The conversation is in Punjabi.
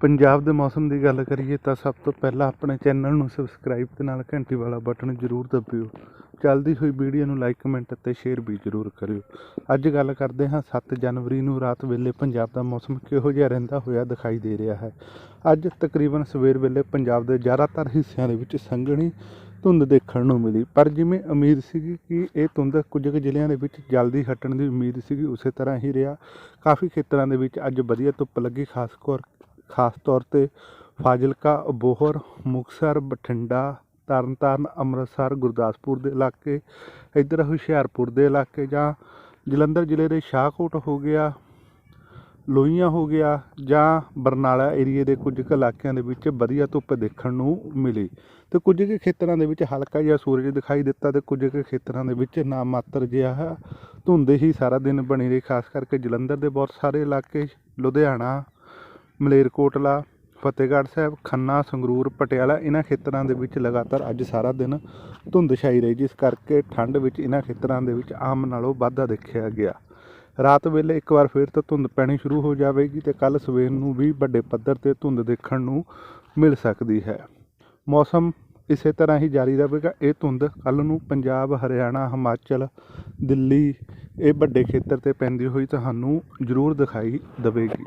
ਪੰਜਾਬ ਦੇ ਮੌਸਮ ਦੀ ਗੱਲ ਕਰੀਏ ਤਾਂ ਸਭ ਤੋਂ ਪਹਿਲਾਂ ਆਪਣੇ ਚੈਨਲ ਨੂੰ ਸਬਸਕ੍ਰਾਈਬ ਤੇ ਨਾਲ ਘੰਟੀ ਵਾਲਾ ਬਟਨ ਜ਼ਰੂਰ ਦਬਿਓ। ਚੱਲਦੀ ਹੋਈ ਵੀਡੀਓ ਨੂੰ ਲਾਈਕ ਕਮੈਂਟ ਅਤੇ ਸ਼ੇਅਰ ਵੀ ਜ਼ਰੂਰ ਕਰਿਓ। ਅੱਜ ਗੱਲ ਕਰਦੇ ਹਾਂ 7 ਜਨਵਰੀ ਨੂੰ ਰਾਤ ਵੇਲੇ ਪੰਜਾਬ ਦਾ ਮੌਸਮ ਕਿਹੋ ਜਿਹਾ ਰਹਿੰਦਾ ਹੋਇਆ ਦਿਖਾਈ ਦੇ ਰਿਹਾ ਹੈ। ਅੱਜ ਤਕਰੀਬਨ ਸਵੇਰ ਵੇਲੇ ਪੰਜਾਬ ਦੇ ਜ਼ਿਆਦਾਤਰ ਹਿੱਸਿਆਂ ਦੇ ਵਿੱਚ ਸੰਘਣੀ ਧੁੰਦ ਦੇਖਣ ਨੂੰ ਮਿਲੀ, ਪਰ ਜਿਵੇਂ ਉਮੀਦ ਸੀਗੀ ਕਿ ਇਹ ਧੁੰਦ ਕੁਝ ਕੁ ਜ਼ਿਲ੍ਹਿਆਂ ਦੇ ਵਿੱਚ ਜਲਦੀ ਹਟਣ ਦੀ ਉਮੀਦ ਸੀਗੀ, ਉਸੇ ਤਰ੍ਹਾਂ ਹੀ ਰਿਹਾ। ਕਾਫੀ ਖੇਤਰਾਂ ਦੇ ਵਿੱਚ ਅੱਜ ਵਧੀਆ ਧੁੱਪ ਲੱਗੀ, ਖਾਸ ਕਰ ਖਾਸ ਤੌਰ 'ਤੇ ਫਾਜ਼ਿਲਕਾ ਅਬੋਹਰ ਮੁਕਤਸਰ, ਬਠਿੰਡਾ, ਤਰਨਤਾਰਨ, ਅੰਮ੍ਰਿਤਸਰ, ਗੁਰਦਾਸਪੁਰ ਦੇ ਇਲਾਕੇ, ਇੱਧਰ ਹੁਸ਼ਿਆਰਪੁਰ ਦੇ ਇਲਾਕੇ ਜਾਂ ਜਲੰਧਰ ਜ਼ਿਲ੍ਹੇ ਦੇ ਸ਼ਾਹਕੋਟ ਹੋ ਗਿਆ, ਲੋਹੀਆਂ ਹੋ ਗਿਆ ਜਾਂ ਬਰਨਾਲਾ ਏਰੀਏ ਦੇ ਕੁਝ ਕੁ ਇਲਾਕਿਆਂ ਦੇ ਵਿੱਚ ਵਧੀਆ ਧੁੱਪ ਦੇਖਣ ਨੂੰ ਮਿਲੀ। ਤੇ ਕੁਝ ਕੁ ਖੇਤਰਾਂ ਦੇ ਵਿੱਚ ਹਲਕਾ ਜਿਹਾ ਸੂਰਜ ਦਿਖਾਈ ਦਿੱਤਾ ਤੇ ਕੁਝ ਕੁ ਖੇਤਰਾਂ ਦੇ ਵਿੱਚ ਨਾ ਮਾਤਰ ਜਿਹਾ ਧੁੰਦ ਹੀ ਸਾਰਾ ਦਿਨ ਬਣੀ ਰਹੀ, ਖਾਸ ਕਰਕੇ ਜਲੰਧਰ ਦੇ ਬਹੁਤ ਸਾਰੇ ਇਲਾਕੇ, ਲੁਧਿਆਣਾ ਮਲੇਰਕੋਟਲਾ, ਫਤਿਹਗੜ੍ਹ ਸਾਹਿਬ, ਖੰਨਾ, ਸੰਗਰੂਰ, ਪਟਿਆਲਾ ਇਹਨਾਂ ਖੇਤਰਾਂ ਦੇ ਵਿੱਚ ਲਗਾਤਾਰ ਅੱਜ ਸਾਰਾ ਦਿਨ ਧੁੰਦ ਛਾਈ ਰਹੀ, ਜਿਸ ਕਰਕੇ ਠੰਡ ਵਿੱਚ ਇਹਨਾਂ ਖੇਤਰਾਂ ਦੇ ਵਿੱਚ ਆਮ ਨਾਲੋਂ ਵਾਧਾ ਦੇਖਿਆ ਗਿਆ। ਰਾਤ ਵੇਲੇ ਇੱਕ ਵਾਰ ਫਿਰ ਤੋਂ ਧੁੰਦ ਪੈਣੀ ਸ਼ੁਰੂ ਹੋ ਜਾਵੇਗੀ ਤੇ ਕੱਲ ਸਵੇਰ ਨੂੰ ਵੀ ਵੱਡੇ ਪੱਧਰ ਤੇ ਧੁੰਦ ਦੇਖਣ ਨੂੰ ਮਿਲ ਸਕਦੀ ਹੈ। ਮੌਸਮ ਇਸੇ ਤਰ੍ਹਾਂ ਹੀ ਜਾਰੀ ਰਹੇਗਾ। ਇਹ ਧੁੰਦ ਕੱਲ ਨੂੰ ਪੰਜਾਬ, ਹਰਿਆਣਾ, ਹਿਮਾਚਲ, ਦਿੱਲੀ, ਇਹ ਵੱਡੇ ਖੇਤਰ ਤੇ ਪੈਂਦੀ ਹੋਈ ਤੁਹਾਨੂੰ ਜ਼ਰੂਰ ਦਿਖਾਈ ਦੇਵੇਗੀ।